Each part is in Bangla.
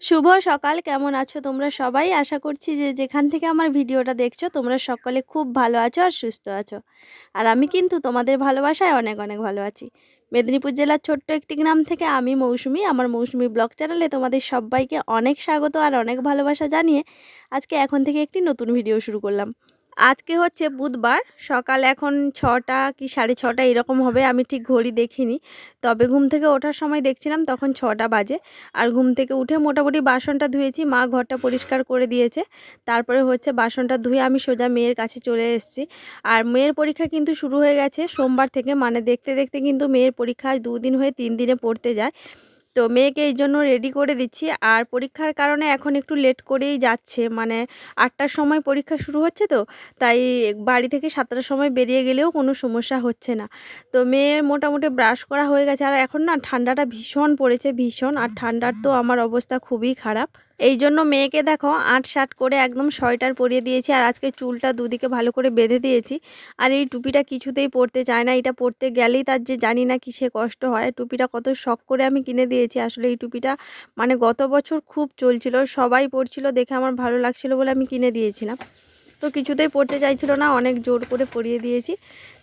শুভ সকাল, কেমন আছো তোমরা সবাই? আশা করছি যে যেখান থেকে আমার ভিডিওটা দেখছ, তোমরা সকলে খুব ভালো আছো আর সুস্থ আছো। আর আমি কিন্তু তোমাদের ভালোবাসায় অনেক অনেক ভালো আছি। মেদিনীপুর জেলার ছোট্ট একটি গ্রাম থেকে আমি মৌসুমি। আমার মৌসুমি ব্লগ চ্যানেলে তোমাদের সবাইকে অনেক স্বাগত আর অনেক ভালোবাসা জানিয়ে আজকে এখন থেকে একটি নতুন ভিডিও শুরু করলাম। আজকে হচ্ছে বুধবার, সকাল এখন ছটা কি সাড়ে ছটা এরকম হবে, আমি ঠিক ঘড়ি দেখিনি। তবে ঘুম থেকে ওঠার সময় দেখছিলাম তখন ছটা বাজে, আর ঘুম থেকে উঠে মোটামুটি বাসনটা ধুয়েছি, মা ঘরটা পরিষ্কার করে দিয়েছে। তারপরে হচ্ছে বাসনটা ধুয়ে আমি সোজা মেয়ের কাছে চলে এসেছি। আর মেয়ের পরীক্ষা কিন্তু শুরু হয়ে গেছে সোমবার থেকে মানে দেখতে দেখতে কিন্তু মেয়ের পরীক্ষা দুদিন হয়ে তিন দিনে পড়তে যায়। তো মেয়েকে এই জন্য রেডি করে দিচ্ছি। আর পরীক্ষার কারণে এখন একটু লেট করেই যাচ্ছে। মানে আটটার সময় পরীক্ষা শুরু হচ্ছে তো, তাই বাড়ি থেকে সাতটার সময় বেরিয়ে গেলেও কোনো সমস্যা হচ্ছে না। তো মেয়ের মোটামুটি ব্রাশ করা হয়ে গেছে। আর এখন না ঠান্ডাটা ভীষণ পড়েছে, ভীষণ। আর ঠান্ডার তো আমার অবস্থা খুবই খারাপ। এই জন্য মেয়েকে দেখো আট শার্ট করে একদম সোয়েটার পরিয়ে দিয়েছি। আর আজকে চুলটা দুদিকে ভালো করে বেঁধে দিয়েছি। আর এই টুপিটা কিছুতেই পরতে চায় না। এটা পরতে গেলেই তার যে জানি না কিসে কষ্ট হয়। টুপিটা কত শখ করে আমি কিনে দিয়েছি আসলে এই টুপিটা মানে গত বছর খুব চলছিল সবাই পরছিল দেখে আমার ভালো লাগছিল বলে আমি কিনে দিয়েছিলাম। তো কিছুতেই পড়তে চাইছিল না অনেক জোর করে পরিয়ে দিয়েছি।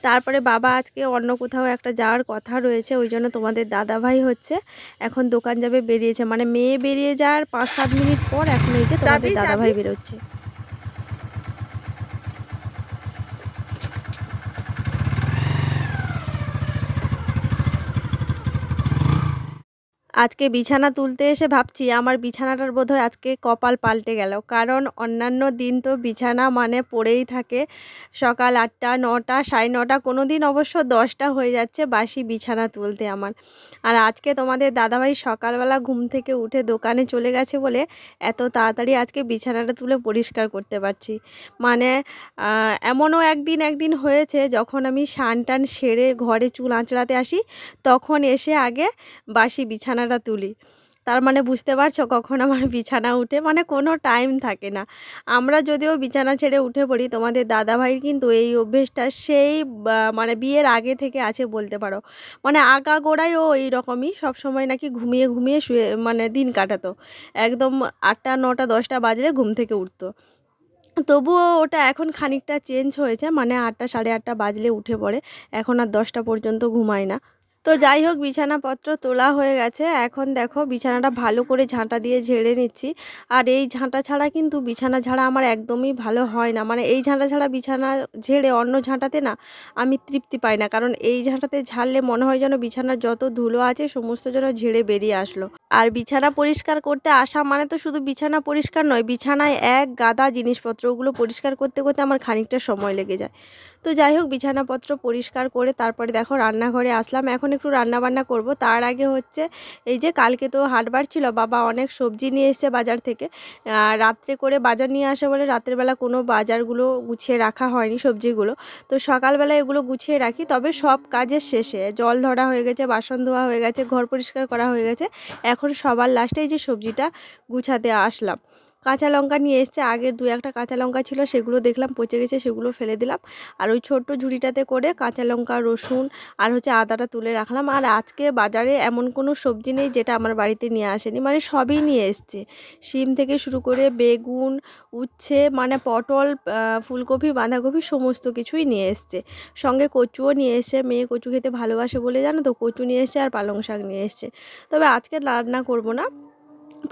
তারপরে বাবা আজকে অন্য কোথাও একটা যাওয়ার কথা রয়েছে ওই জন্য তোমাদের দাদা ভাই হচ্ছে এখন দোকান যাবে বেরিয়েছে। মানে মেয়ে বেরিয়ে যাওয়ার পাঁচ সাত মিনিট পর এখন এই যে তোমাদের দাদা ভাই বেরোচ্ছে। আজকে বিছানা তুলতে এসে ভাবছি, আমার বিছানাটার বোধহয় আজকে কপাল পাল্টে গেল। কারণ অন্যান্য দিন তো বিছানা মানে পড়েই থাকে। সকাল আটটা, নটা, সাড়ে নটা কোনো দিন অবশ্য দশটা হয়ে যাচ্ছে বাসি বিছানা তুলতে আমার। আর আজকে তোমাদের দাদাভাই সকালবেলা ঘুম থেকে উঠে দোকানে চলে গেছে বলে এত তাড়াতাড়ি আজকে বিছানাটা তুলে পরিষ্কার করতে পারছি। মানে এমনও একদিন একদিন হয়েছে যখন আমি সান টান সেরে ঘরে চুল আঁচড়াতে আসি, তখন এসে আগে বাসি বিছানা বিছানাটা তুলি। তার মানে বুঝতে পারছ কখন আমার বিছানা উঠে? মানে কোনো টাইম থাকে না। আমরা যদিও বিছানা ছেড়ে উঠে পড়ি, তোমাদের দাদাভাইয়ের কিন্তু এই অভ্যেসটা সেই মানে বিয়ের আগে থেকে আছে বলতে পারো। মানে আগা গোড়ায় ও রকমই সবসময় নাকি ঘুমিয়ে ঘুমিয়ে শুয়ে মানে দিন কাটাতো। একদম আটটা, নটা, দশটা বাজলে ঘুম থেকে উঠতো। তবুও ওটা এখন খানিকটা চেঞ্জ হয়েছে মানে আটটা, সাড়ে আটটা বাজলে উঠে পড়ে। এখন আর দশটা পর্যন্ত ঘুমায় না। তো যাই হোক, বিছানাপত্র তোলা হয়ে গেছে। এখন দেখো, বিছানাটা ভালো করে ঝাঁটা দিয়ে ঝেড়ে নিচ্ছি। আর এই ঝাঁটা ছাড়া কিন্তু বিছানা ঝাড়া আমার একদমই ভালো হয় না। মানে এই ঝাঁটা ছাড়া বিছানা ঝেড়ে অন্য ঝাঁটাতে না আমি তৃপ্তি পাই না। কারণ এই ঝাঁটাতে ঝাড়লে মনে হয় যেন বিছানার যত ধুলো আছে, সমস্ত যেন ঝেড়ে বেরিয়ে আসলো। আর বিছানা পরিষ্কার করতে আসা মানে তো শুধু বিছানা পরিষ্কার নয়, বিছানায় এক গাদা জিনিসপত্র, ওগুলো পরিষ্কার করতে করতে আমার খানিকটা সময় লেগে যায়। তো যাই হোক, বিছানাপত্র পরিষ্কার করে তারপরে দেখো রান্নাঘরে আসলাম। এখন একটু রান্না বান্না করব। তার আগে হচ্ছে এই যে কালকে তো হাটবার ছিল, বাবা অনেক সবজি নিয়ে এসছে বাজার থেকে। রাত্রে করে বাজার নিয়ে আসে বলে রাত্রেবেলা কোনো বাজারগুলো গুছিয়ে রাখা হয়নি সবজিগুলো। তো সকালবেলা এগুলো গুছিয়ে রাখি। তবে সব কাজের শেষে জল ধরা হয়ে গেছে, বাসন ধোয়া হয়ে গেছে, ঘর পরিষ্কার করা হয়ে গেছে। এখন সবার লাস্টে এই যে সবজিটা গুছাতে আসলাম। কাঁচা লঙ্কা নিয়ে এসছে। আগের দু একটা কাঁচা লঙ্কা ছিল, সেগুলো দেখলাম, পচে গেছে, সেগুলো ফেলে দিলাম। আর ওই ছোট্ট ঝুড়িটাতে করে কাঁচা লঙ্কা, রসুন আর হচ্ছে আদাটা তুলে রাখলাম। আর আজকে বাজারে এমন কোনো সবজি নেই যেটা আমার বাড়িতে নিয়ে আসেনি। মানে সবই নিয়ে এসছে। শিম থেকে শুরু করে বেগুন, উচ্ছে মানে পটল ফুলকপি, বাঁধাকপি সমস্ত কিছুই নিয়ে এসছে। সঙ্গে কচুও নিয়ে এসছে। মেয়ে কচু খেতে ভালোবাসে বলে, জানো তো? কচু নিয়ে এসছে আর পালং শাক নিয়ে এসছে। তবে আজকে রান্না করব না।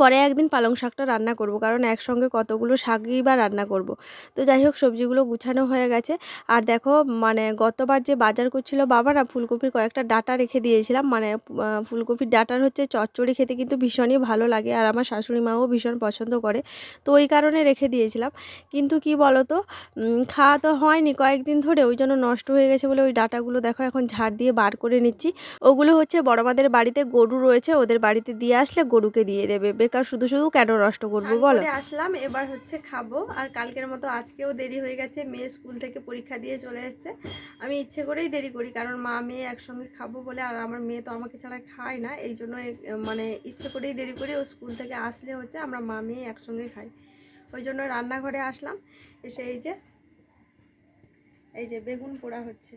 পরে একদিন পালং শাকটা রান্না করব, কারণ একসঙ্গে কতগুলো শাকই বা রান্না করব। তো যাই হোক, সবজিগুলো গুছানো হয়ে গেছে। আর দেখো মানে গতবার যে বাজার করছিল, বাবা না ফুলকপির কয়েকটা ডাটা রেখে দিয়েছিলাম। মানে ফুলকপির ডাটার হচ্ছে চচ্চড়ি খেতে কিন্তু ভীষণই ভালো লাগে, আর আমার শাশুড়ি মাও ভীষণ পছন্দ করে। তো ওই কারণে রেখে দিয়েছিলাম। কিন্তু কি বলো তো খাওয়া তো হয়নি কয়েকদিন ধরে, ওই জন্য নষ্ট হয়ে গেছে বলে ওই ডাটাগুলো দেখো এখন ঝাড় দিয়ে বার করে নিচ্ছি। ওগুলো হচ্ছে বড়মাদের বাড়িতে গরু রয়েছে, ওদের বাড়িতে দিয়ে আসলে গরুকে দিয়ে দেবে। বেকার শুধু শুধু কেন নষ্ট করব বলো? আসলাম এবার হচ্ছে খাব। আর কালকের মতো আজকেও দেরি হয়ে গেছে মেয়ে স্কুল থেকে পরীক্ষা দিয়ে চলে এসছে। আমি ইচ্ছে করেই দেরি করি কারণ মা মেয়ে একসঙ্গে খাব বলে আর আমার মেয়ে তো আমাকে ছাড়া খায় না এই জন্য মানে ইচ্ছে করেই দেরি করি ও স্কুল থেকে আসলে হচ্ছে আমরা মা মেয়ে একসঙ্গে খাই। ওই জন্য রান্নাঘরে আসলাম এসে এই যে এই যে বেগুন পোড়া হচ্ছে।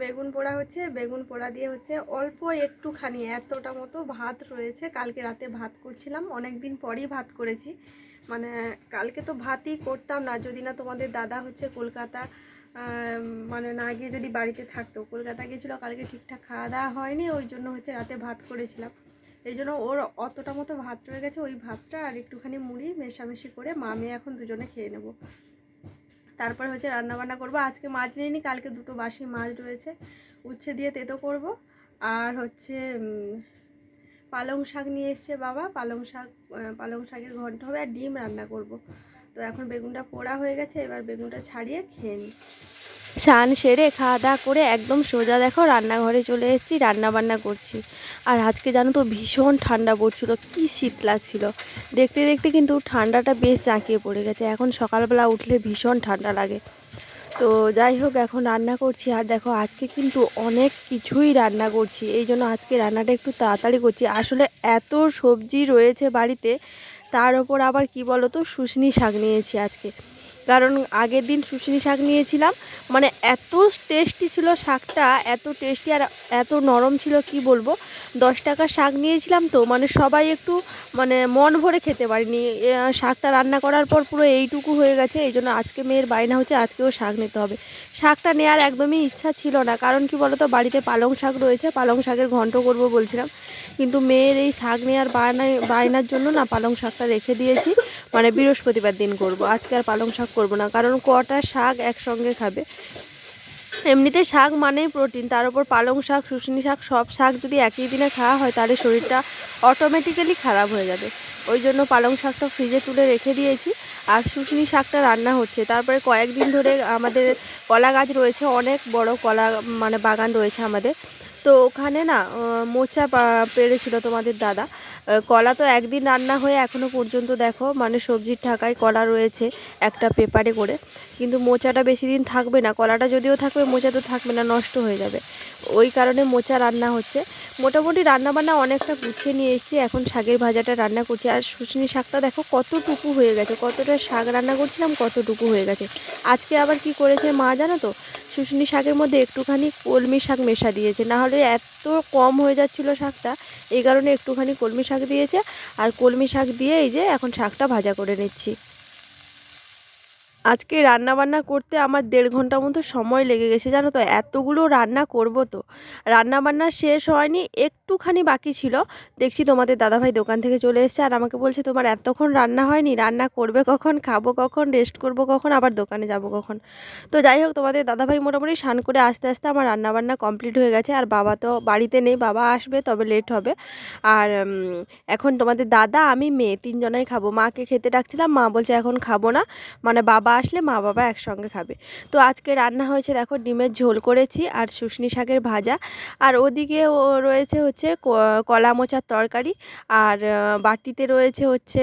বেগুন পোড়া হচ্ছে, বেগুন পোড়া দিয়ে হচ্ছে অল্প একটুখানি এতটা মতো ভাত রয়েছে। কালকে রাতে ভাত করছিলাম অনেক দিন পরই ভাত করেছি। মানে কালকে তো ভাতই করতাম না, যদি না তোমাদের দাদা হচ্ছে কলকাতা মানে না গিয়ে যদি বাড়িতে থাকতো। কলকাতা গিয়েছিল, কালকে ঠিকঠাক খাওয়া দাওয়া হয়নি, ওই জন্য হচ্ছে রাতে ভাত করেছিলাম। এই জন্য ওর অতটা মতো ভাত রয়ে গেছে, ওই ভাতটা আর একটুখানি মুড়ি মেশামেশি করে মা মেয়ে এখন দুজনে খেয়ে নেব। তারপর হচ্ছে রান্না বান্না করব। আজকে মাছ নিয়ে কালকে দুটো বাসি মাছ রয়েছে। উচ্ছে দিয়ে তেতো করব। আর হচ্ছে পালং শাক নিয়ে এসছে বাবা। পালং শাক পালং শাকের ঘন্ট হবে আর ডিম রান্না করব। তো এখন বেগুনটা পোড়া হয়ে গেছে, এবার বেগুনটা ছাড়িয়ে খেয়ে নিই স্নান সেরে খাওয়া দাওয়া করে একদম সোজা দেখো রান্নাঘরে চলে এসেছি রান্না বান্না করছি। আর আজকে জানো তো ভীষণ ঠান্ডা পড়ছিল, কি শীত লাগছিল। দেখতে দেখতে কিন্তু ঠান্ডাটা বেশ জাঁকিয়ে পড়ে গেছে। এখন সকালবেলা উঠলে ভীষণ ঠান্ডা লাগে। তো যাই হোক, এখন রান্না করছি। আর দেখো আজকে কিন্তু অনেক কিছুই রান্না করছি। এই জন্য আজকে রান্নাটা একটু তাড়াতাড়ি করছি। আসলে এত সবজি রয়েছে বাড়িতে, তার ওপর আবার কি বলো তো শুশনি শাক নিয়েছি আজকে। কারণ আগের দিন শুশনি শাক নিয়েছিলাম। মানে এত টেস্টি ছিল শাকটা, এত টেস্টি আর এত নরম ছিল, কি বলব? দশ টাকার শাক নিয়েছিলাম তো মানে সবাই একটু মানে মন ভরে খেতে পারিনি। শাকটা রান্না করার পর পুরো এইটুকু হয়ে গেছে, এই জন্য আজকে মেয়ের বায়না হচ্ছে আজকেও শাক নিতে হবে। শাকটা নেওয়ার একদমই ইচ্ছা ছিল না, কারণ কি বলতো, বাড়িতে পালং শাক রয়েছে, পালং শাকের ঘন্ট করব বলছিলাম। কিন্তু মেয়ের এই শাক নেওয়ার বায়নায়, বায়নার জন্য না পালং শাকটা রেখে দিয়েছি মানে বৃহস্পতিবার দিন করব। আজকে আর পালং শাক করব না, কারণ কটা শাক একসঙ্গে খাবে। এমনিতে শাক মানেই প্রোটিন, তার উপর পালং শাক, শুশনি শাক, সব শাক যদি একই দিনে খাওয়া হয়, তাহলে শরীরটা অটোমেটিক্যালি খারাপ হয়ে যাবে। ওই জন্য পালং শাকটা ফ্রিজে তুলে রেখে দিয়েছি, আর শুশনি শাকটা রান্না হচ্ছে। তারপরে কয়েকদিন ধরে আমাদের কলা গাছ রয়েছে, অনেক বড় কলা মানে বাগান রয়েছে আমাদের। তো ওখানে না মোচা পা- পেড়েছিল তোমাদের দাদা। কলা তো একদিন রান্না হয়ে এখনও পর্যন্ত দেখো মানে সবজির ঠাকায় কলা রয়েছে একটা পেপারে করে। কিন্তু মোচাটা বেশি দিন থাকবে না, কলাটা যদিও থাকবে, মোচা তো থাকবে না, নষ্ট হয়ে যাবে। ওই কারণে মোচা রান্না হচ্ছে। মোটামুটি রান্না বান্না অনেকটা গুছিয়ে নিয়ে এসেছি, এখন শাকের ভাজাটা রান্না করছি। আর শুশনি শাকটা দেখো কতটুকু হয়ে গেছে, কতটা শাক রান্না করছিলাম কতটুকু হয়ে গেছে। আজকে আবার কি করেছে মা জানো তো? শুশনি শাকের মধ্যে একটুখানি কলমি শাক মেশা দিয়েছে। না হলে এত কম হয়ে যাচ্ছিল শাকটা, এই কারণে একটুখানি কলমি শাক দিয়েছে। আর কলমি শাক দিয়ে এই যে এখন শাকটা ভাজা করে নিচ্ছি। আজকে রান্না বান্না করতে আমার দেড় ঘণ্টা মতো সময় লেগে গেছে, জানো তো? এতগুলো রান্না করব তো। রান্না বান্না শেষ হয়নি একটুখানি বাকি ছিল। দেখছি তোমাদের দাদাভাই দোকান থেকে চলে এসেছে আর আমাকে বলছে, তোমার এতক্ষণ রান্না হয়নি, রান্না করবে কখন, খাব কখন রেস্ট করব কখন, আবার দোকানে যাব কখন? তো যাই হোক, তোমাদের দাদাভাই মোটামুটি স্নান করে আস্তে আস্তে আমার রান্না বান্না কমপ্লিট হয়ে গেছে। আর বাবা তো বাড়িতে নেই, বাবা আসবে তবে লেট হবে। আর এখন তোমাদের দাদা, আমি, মেয়ে তিনজনাই খাব। মাকে খেতে ডাকছিলাম, মা বলছে এখন খাব না। মানে বাবা আসলে মা, বাবা একসঙ্গে খাবে। তো আজকে রান্না হয়েছে, দেখো, ডিমের ঝোল করেছি আর শুশনি শাকের ভাজা। আর ওদিকে ও রয়েছে হচ্ছে কলা মোচার তরকারি। আর বাটিতে রয়েছে হচ্ছে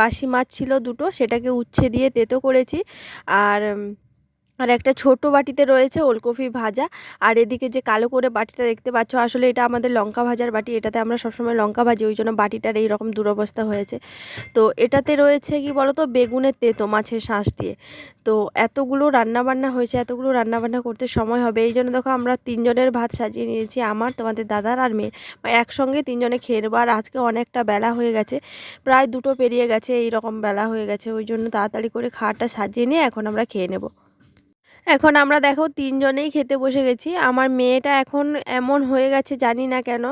বাসি মাছ ছিল দুটো, সেটাকে উচ্ছে দিয়ে তেতো করেছি। আর আর একটা ছোট বাটিতে রয়েছে ওলকপি ভাজা। আর এদিকে যে কালো করে বাটিটা দেখতে পাচ্ছ, আসলে এটা আমাদের লঙ্কা ভাজার বাটি, এটাতে আমরা সবসময় লঙ্কা ভাজি, ওই জন্য বাটিটার এই রকম দুরবস্থা হয়েছে। তো এটাতে রয়েছে কি বলো তো বেগুনের তেতো মাছের শাঁস দিয়ে। তো এতগুলো রান্নাবান্না হয়েছে, এতগুলো রান্নাবান্না করতে সময় হবে। এই জন্য দেখো আমরা তিনজনের ভাত সাজিয়ে নিয়েছি, আমার, তোমাদের দাদার আর মেয়ে মানে একসঙ্গে তিনজনে খেয়ে নেব। আর আজকে অনেকটা বেলা হয়ে গেছে, প্রায় দুটো পেরিয়ে গেছে এই রকম বেলা হয়ে গেছে। ওই জন্য তাড়াতাড়ি করে খাওয়াটা সাজিয়ে নিয়ে এখন আমরা খেয়ে নেব। এখন আমরা দেখো তিনজনেই খেতে বসে গেছি। আমার মেয়েটা এখন এমন হয়ে গেছে জানি না কেন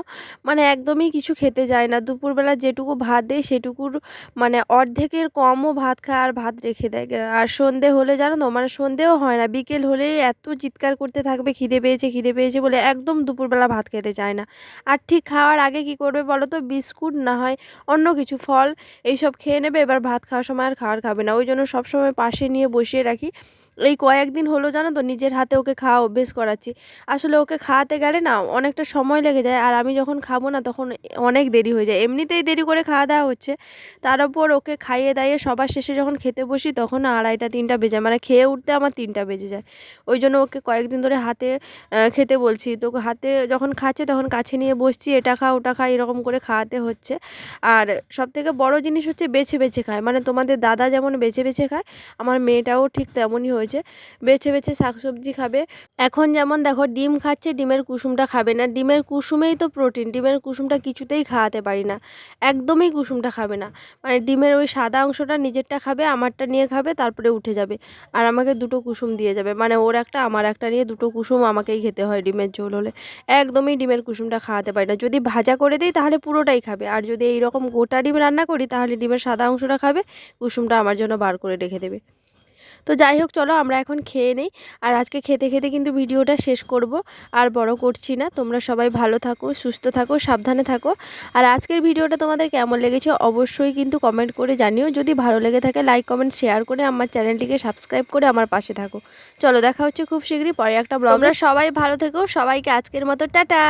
মানে একদমই কিছু খেতে যায় না। দুপুরবেলা যেটুকু ভাত দেয় সেটুকুর মানে অর্ধেকের কমও ভাত খায় আর ভাত রেখে দেয়। আর সন্ধে হলে জানো তো মানে সন্ধেও হয় না, বিকেল হলেই এত চিৎকার করতে থাকবে, খিদে পেয়েছে খিদে পেয়েছে বলে একদম দুপুরবেলা ভাত খেতে চায় না। আর ঠিক খাওয়ার আগে কি করবে বলো তো, বিস্কুট না হয় অন্য কিছু, ফল, এইসব খেয়ে নেবে, এবার ভাত খাওয়ার সময় আর খাওয়ার খাবে না। ওই জন্য সবসময় পাশে নিয়ে বসিয়ে রাখি। এই কয়েকদিন হলো জানো তো নিজের হাতে ওকে খাওয়া অভ্যেস করাচ্ছি। আসলে ওকে খাওয়াতে গেলে না অনেকটা সময় লেগে যায় আর আমি যখন খাব না তখন অনেক দেরি হয়ে যায়। এমনিতেই দেরি করে খাওয়া দাওয়া হচ্ছে। তার উপর ওকে খাইয়ে দাইয়ে সবার শেষে যখন খেতে বসি তখন আড়াইটা, তিনটা বেজে যায়। মানে খেয়ে উঠতে আমার তিনটা বেজে যায়। ওই জন্য ওকে কয়েকদিন ধরে হাতে খেতে বলছি। তো হাতে যখন খাচ্ছে তখন কাছে নিয়ে বসছি, এটা খা, ওটা খা, এরকম করে খাওয়াতে হচ্ছে। আর সব থেকে বড় জিনিস হচ্ছে বেছে বেছে খায়। মানে তোমাদের দাদা যেমন বেছে বেছে খায়, আমার মেয়েটাও ঠিক তেমনই হয়েছে। হয়েছে বেছে বেছে শাকসবজি খাবে। এখন যেমন দেখো ডিম খাচ্ছে, ডিমের কুসুমটা খাবে না। ডিমের কুসুমেই তো প্রোটিন ডিমের কুসুমটা কিছুতেই খাওয়াতে পারি না। একদমই কুসুমটা খাবে না। মানে ডিমের ওই সাদা অংশটা নিজেরটা খাবে, আমারটা নিয়ে খাবে, তারপরে উঠে যাবে। আর আমাকে দুটো কুসুম দিয়ে যাবে। মানে ওর একটা, আমার একটা নিয়ে দুটো কুসুম আমাকেই খেতে হয় ডিমের ঝোল হলে। একদমই ডিমের কুসুমটা খাওয়াতে পারি না। যদি ভাজা করে দিই তাহলে পুরোটাই খাবে। আর যদি এই রকম গোটা ডিম রান্না করি তাহলে ডিমের সাদা অংশটা খাবে, কুসুমটা আমার জন্য বার করে রেখে দেবে। তো যাই হোক চলো আমরা এখন খেয়ে নেই। আর আজকে খেতে খেতে কিন্তু ভিডিওটা শেষ করব আর বড় করছি না। তোমরা সবাই ভালো থাকো সুস্থ থাকো সাবধানে থাকো। আর আজকের ভিডিওটা তোমাদের কেমন লেগেছে অবশ্যই কিন্তু কমেন্ট করে জানিও। যদি ভালো লেগে থাকে লাইক কমেন্ট শেয়ার করে আমার চ্যানেলটিকে সাবস্ক্রাইব করে আমার পাশে থাকো। চলো দেখা হচ্ছে খুব শীঘ্রই। পরে একটা ব্লগ সবাই ভালো থেকো। সবাইকে আজকের মতো টাটা।